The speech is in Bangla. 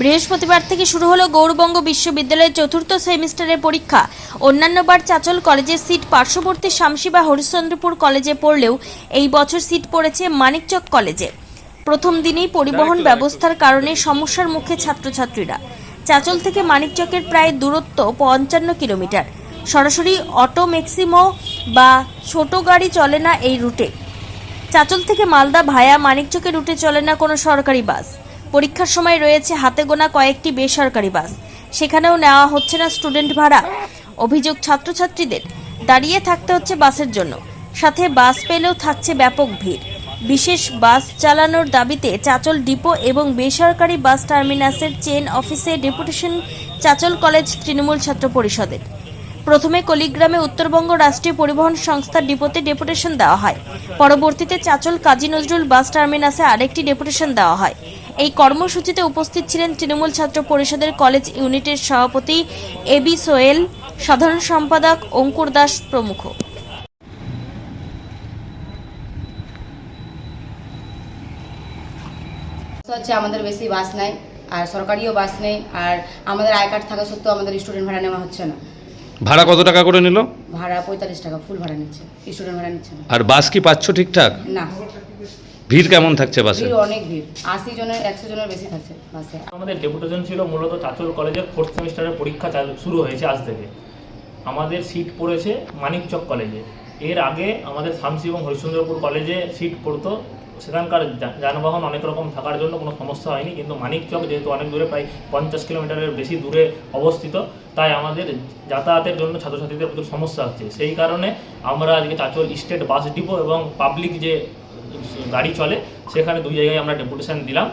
বৃহস্পতিবার থেকে শুরু হলো গৌরবঙ্গ বিশ্ববিদ্যালয়ের চতুর্থ সেমিস্টারের পরীক্ষা। অন্যান্যবার চাচল কলেজের সিট পার্শ্ববর্তী শামসি বা হরিশ্চন্দ্রপুর কলেজে পড়লেও এই বছর সিট পড়েছে মানিকচক কলেজে। প্রথম দিনেই পরিবহন ব্যবস্থার কারণে সমস্যার মুখে ছাত্রছাত্রীরা। চাচল থেকে মানিকচকের প্রায় দূরত্ব পঞ্চান্ন কিলোমিটার। সরাসরি অটো ম্যাক্সিমো বা ছোট গাড়ি চলে না এই রুটে। চাচল থেকে মালদা ভায়া মানিকচকের রুটে চলে না কোনো সরকারি বাস। পরীক্ষার সময় রয়েছে হাতে গোনা কয়েকটি বেসরকারি বাস। সেখানেও নেওয়া হচ্ছে না স্টুডেন্ট ভাড়া। অভিযোগ ছাত্রছাত্রীদের, দাঁড়িয়ে থাকতে হচ্ছে বাসের জন্য। সাথে বাস পেলেও থাকছে ব্যাপক ভিড়। বিশেষ বাস চালানোর দাবিতে চাচল ডিপো এবং বেসরকারি বাস টার্মিনাসের চেন অফিসে ডেপুটেশন চাচল কলেজ তৃণমূল ছাত্র পরিষদের। প্রথমে কলিগ্রামে উত্তরবঙ্গ রাষ্ট্রীয় পরিবহন সংস্থার ডিপোতে ডেপুটেশন দেওয়া হয়। পরবর্তীতে চাচল কাজী নজরুল বাস টার্মিনাসে আরেকটি ডেপুটেশন দেওয়া হয়। এই কর্মসূচিতে উপস্থিত ছিলেন তৃণমূল ছাত্র পরিষদের কলেজ ইউনিটের সভাপতি এবি সোয়েল সাধারণ সম্পাদক অঙ্কুর দাস প্রমুখ। হচ্ছে আমাদের বেশি বাস নাই আর সরকারিও বাস নেই আর আমাদের আই কার্ড থাকা সত্ত্বেও আমাদের স্টুডেন্ট ভাড়া নেওয়া হচ্ছে না। ভাড়া কত টাকা করে নিল? ভাড়া পঁয়তাল্লিশ টাকা ফুল ভাড়া নিচ্ছে স্টুডেন্ট ভাড়া নিচ্ছে না। আর বাস কি পাচ্ছ ঠিকঠাক? না। ভিড় কেমন থাকছে বাসে? ভিড় অনেক ভিড়। আশি জনের একশো জনের বেশি থাকছে বাসে। আমাদের ডেপুটেশন ছিল মূলত চাচল কলেজের ফোর্থ সেমিস্টারের পরীক্ষা চালু শুরু হয়েছে আজ থেকে। আমাদের সিট পড়েছে মানিকচক কলেজে। এর আগে আমাদের শামসি এবং হরিশ্চন্দ্রপুর কলেজে সিট পড়তো। সেখানকার যানবাহন অনেক রকম থাকার জন্য কোনো সমস্যা হয়নি কিন্তু মানিকচক যেহেতু অনেক দূরে প্রায় পঞ্চাশ কিলোমিটারের বেশি দূরে অবস্থিত তাই আমাদের যাতায়াতের জন্য ছাত্রছাত্রীদের প্রচুর সমস্যা হচ্ছে। সেই কারণে আমরা আজকে চাচল স্টেট বাস ডিপো এবং পাবলিক যে গাড়ি চলে সেখানে দুই জায়গায় আমরা ডেপুটেশান দিলাম।